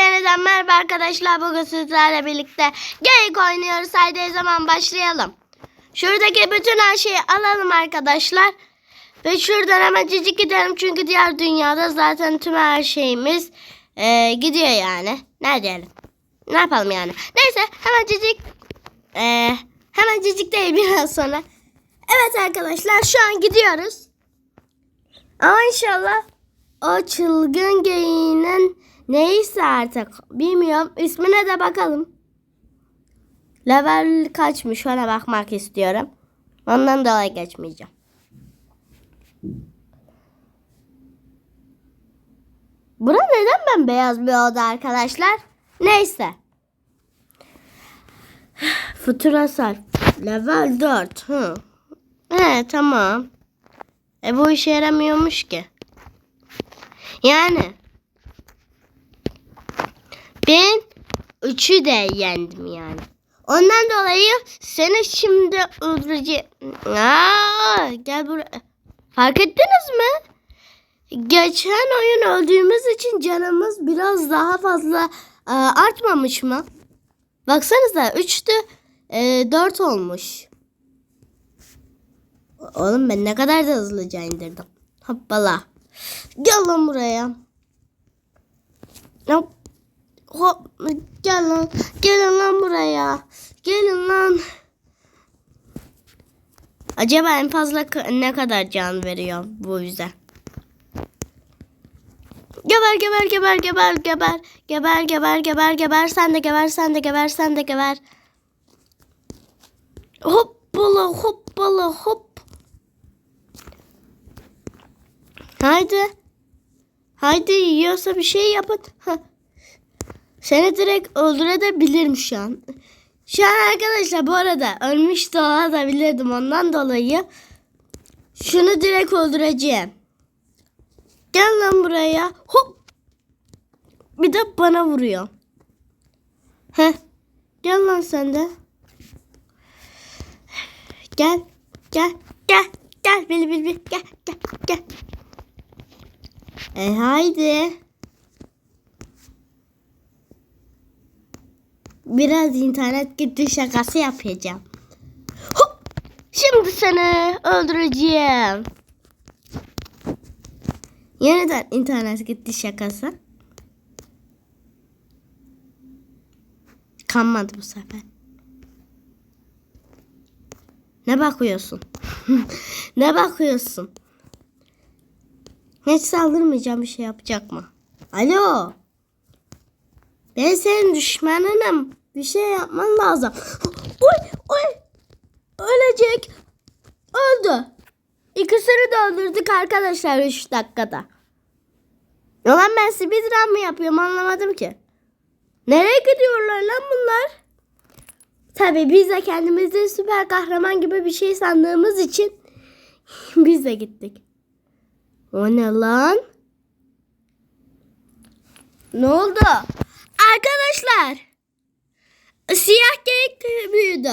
yeniden merhaba arkadaşlar. Bugün sizlerle birlikte geyik oynuyoruz. Haydi zaman başlayalım. Şuradaki bütün her şeyi alalım arkadaşlar. Ve şuradan hemen cicik gidelim. Çünkü diğer dünyada zaten tüm her şeyimiz eee, gidiyor yani. Ne diyelim? Ne yapalım yani? Neyse hemen cicik. eee, hemen cicik değil biraz sonra. Evet arkadaşlar şu an gidiyoruz. Ama inşallah o çılgın geyiğinin neyse artık bilmiyorum. İsmine de bakalım. Level kaçmış ona bakmak istiyorum. Ondan dolayı geçmeyeceğim. Bura neden ben beyaz bir oda arkadaşlar? Neyse. Futurasal. Level 4. Hı. He tamam. E bu işe yaramıyormuş ki. Yani ben üçü de yendim yani. Ondan dolayı seni şimdi öldüreceğim. Aa, gel buraya. Fark ettiniz mi? Geçen oyun öldüğümüz için canımız biraz daha fazla e, artmamış mı? Baksanıza 3'tü 4 olmuş. Oğlum ben ne kadar da hızlıca indirdim. Hoppala. Gel lan buraya. Hop. Hop. Gel lan. Gelin lan buraya. Gelin lan. Acaba en fazla ne kadar can veriyor bu bize? Geber geber geber geber geber geber geber geber geber sen de geber sen de geber sen de geber. Hoppala hoppala hop. Haydi. Haydi yiyorsa bir şey yapın. Ha. Seni direkt öldürebilirim şu an. Şu an arkadaşlar bu arada ölmüş de olabilirdim ondan dolayı. Şunu direkt öldüreceğim. Gel lan buraya. Hop. Bir de bana vuruyor. Heh. Gel lan sen de. Gel. Gel. Gel. Gel. Bil bil bil. Gel. Gel. Gel. E haydi. Biraz internet gitti şakası yapacağım. Hop! Şimdi seni öldüreceğim. Yeniden internet gitti şakası. Kanmadı bu sefer. Ne bakıyorsun? ne bakıyorsun? Hiç saldırmayacağım bir şey yapacak mı? Alo. Ben senin düşmanınım. Bir şey yapman lazım. Oy oy. Ölecek. Öldü. İkisini de öldürdük arkadaşlar 3 dakikada. Ulan ben speedrun mı yapıyorum anlamadım ki. Nereye gidiyorlar lan bunlar? Tabii biz de kendimizi süper kahraman gibi bir şey sandığımız için biz de gittik. O ne lan? Ne oldu? Arkadaşlar. Siyah geyik büyüdü.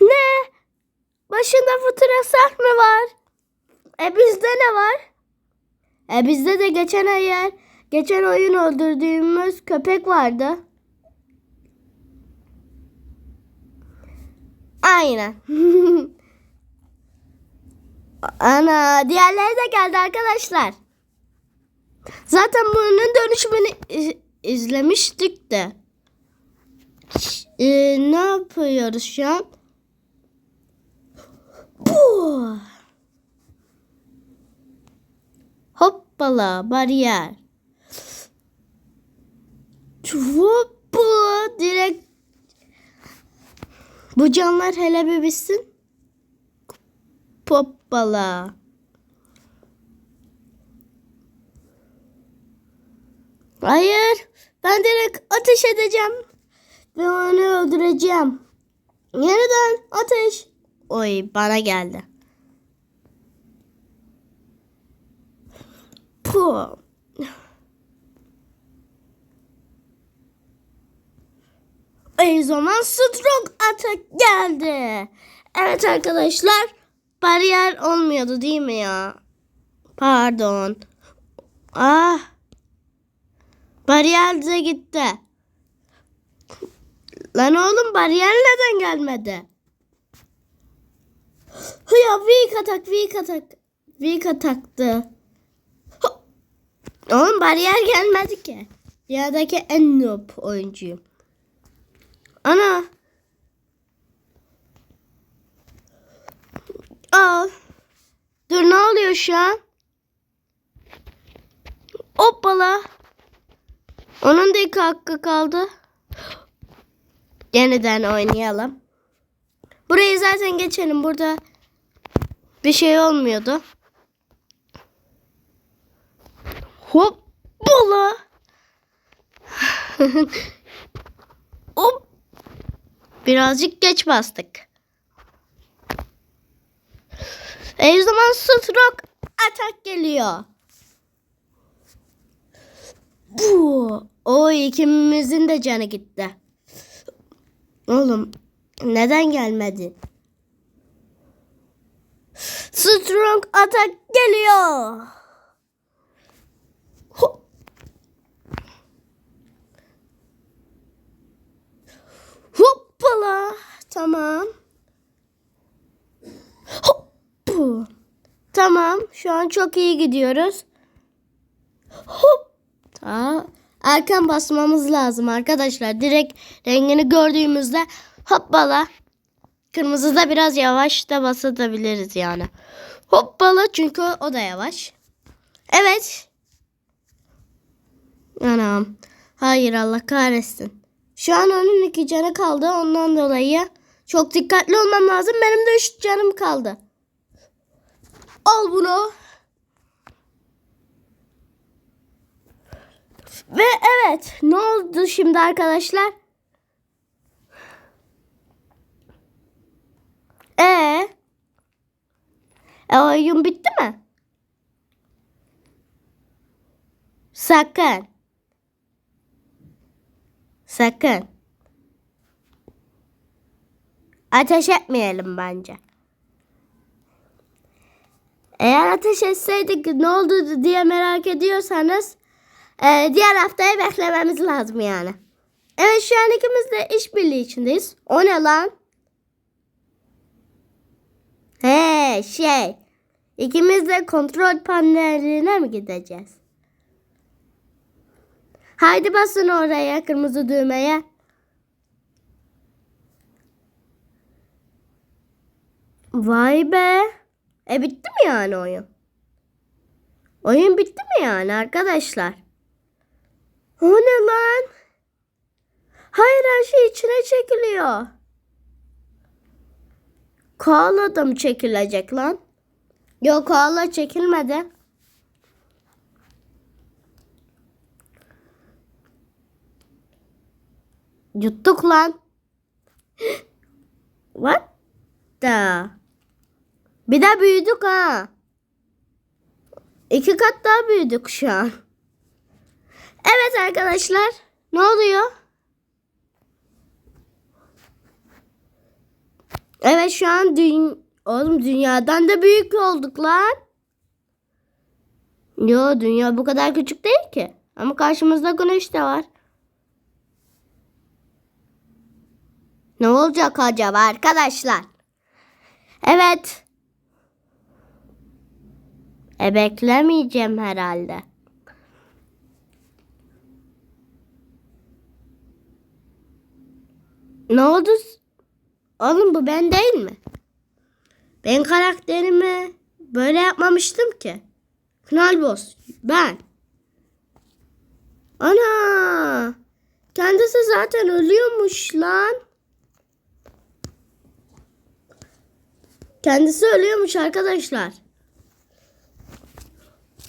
Ne? Başında fotoğraflar mı var? E bizde ne var? E bizde de geçen ay yer, geçen oyun öldürdüğümüz köpek vardı. Aynen. Ana diğerleri de geldi arkadaşlar. Zaten bunun dönüşümünü iz- izlemiştik de. E, ne yapıyoruz şu an? Bu. Hoppala bariyer. Hoppa direkt. Bu canlar hele bir bitsin. Hoppala. Hayır. Ben direkt ateş edeceğim. Ve onu öldüreceğim. Yeniden ateş. Oy bana geldi. Puh. O zaman stroke atak geldi. Evet arkadaşlar. Bariyer olmuyordu değil mi ya? Pardon. Ah. Bariyer de gitti. Lan oğlum bariyer neden gelmedi? Hıya weak atak weak atak. Weak ataktı. Oğlum bariyer gelmedi ki. Dünyadaki en noob oyuncuyum. Ana. Aa. Dur ne oluyor şu an? Hoppala. Onun da iki hakkı kaldı. Yeniden oynayalım. Burayı zaten geçelim. Burada bir şey olmuyordu. Hoppala. Hop. Birazcık geç bastık. E o zaman stroke atak geliyor. Bu. O ikimizin de canı gitti. Oğlum neden gelmedin? Strong atak geliyor. Hop. Hoppala. Tamam. Hop. Tamam. Şu an çok iyi gidiyoruz. Hop. Aa, erken basmamız lazım arkadaşlar. Direkt rengini gördüğümüzde hoppala. Kırmızıda biraz yavaş da basabiliriz yani. Hoppala çünkü o da yavaş. Evet. Anam. Hayır Allah kahretsin. Şu an onun iki canı kaldı. Ondan dolayı çok dikkatli olmam lazım. Benim de üç canım kaldı. Al bunu. Ve evet ne oldu şimdi arkadaşlar? Ee, e, oyun bitti mi? Sakın. Sakın. Ateş etmeyelim bence. Eğer ateş etseydik ne oldu diye merak ediyorsanız ee, diğer haftaya beklememiz lazım yani. Evet şu an ikimiz de işbirliği içindeyiz. O ne lan? He şey. İkimiz de kontrol paneline mi gideceğiz? Haydi basın oraya kırmızı düğmeye. Vay be. E bitti mi yani oyun? Oyun bitti mi yani arkadaşlar? O ne lan? Hayır her şey içine çekiliyor. Koala da mı çekilecek lan? Yok koala çekilmedi. Yuttuk lan. What the? Bir de büyüdük ha. İki kat daha büyüdük şu an. Evet arkadaşlar. Ne oluyor? Evet şu an dün oğlum dünyadan da büyük olduk lan. Yo dünya bu kadar küçük değil ki. Ama karşımızda güneş de var. Ne olacak acaba arkadaşlar? Evet. E beklemeyeceğim herhalde. Ne oldu? Oğlum bu ben değil mi? Ben karakterimi böyle yapmamıştım ki. Final boss. Ben. Ana. Kendisi zaten ölüyormuş lan. Kendisi ölüyormuş arkadaşlar.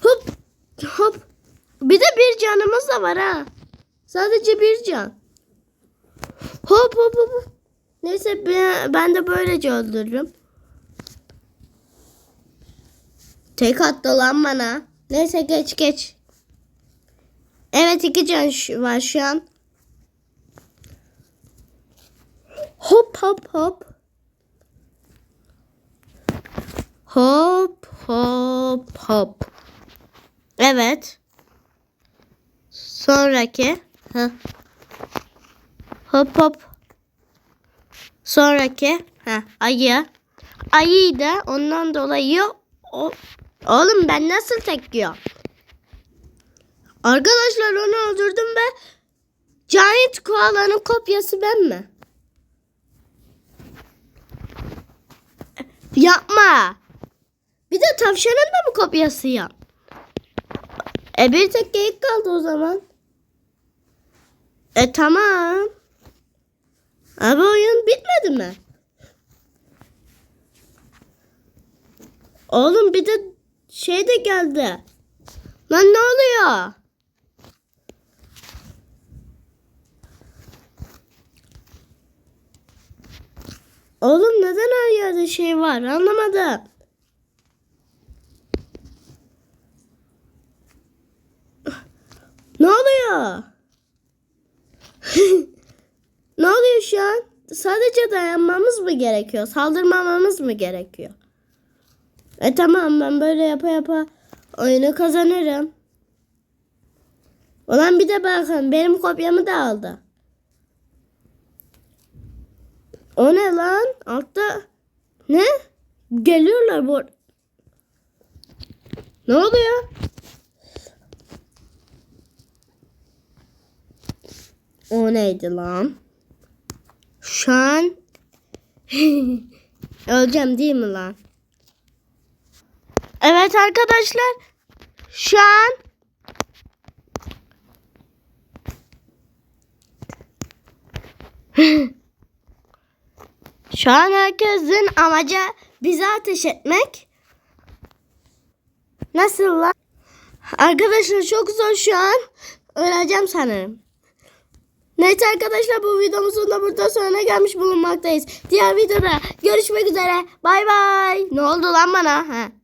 Hop. Hop. Bir de bir canımız da var ha. Sadece bir can. Hop hop hop. Neyse ben, ben de böylece öldürürüm. Tek attı lan bana. Neyse geç geç. Evet iki can var şu an. Hop hop hop. Hop hop hop. Evet. Sonraki. Hı. Hop hop. Sonraki. Ha, ayı. Ayıyı da ondan dolayı o, oğlum ben nasıl tek yiyorum? Arkadaşlar onu öldürdüm ve Giant koalanın kopyası ben mi? Yapma. Bir de tavşanın da mı kopyası ya? E bir tek geyik kaldı o zaman. E tamam. Abi oyun bitmedi mi? Oğlum bir de şey de geldi. Lan ne oluyor? Oğlum neden her yerde şey var anlamadım. Ne oluyor? ne oluyor an? Sadece dayanmamız mı gerekiyor? Saldırmamamız mı gerekiyor? E tamam ben böyle yapa yapa oyunu kazanırım. Ulan bir de bakın benim kopyamı da aldı. O ne lan? Altta ne? Geliyorlar bu. Ne oluyor? O neydi lan? Şu an öleceğim değil mi lan? Evet arkadaşlar. Şu an Şu an herkesin amacı bize ateş etmek. Nasıl lan? Arkadaşlar çok zor şu an. Öleceğim sanırım. Neyse arkadaşlar bu videomuzun da burada sonuna gelmiş bulunmaktayız. Diğer videoda görüşmek üzere. Bay bay. Ne oldu lan bana? Ha.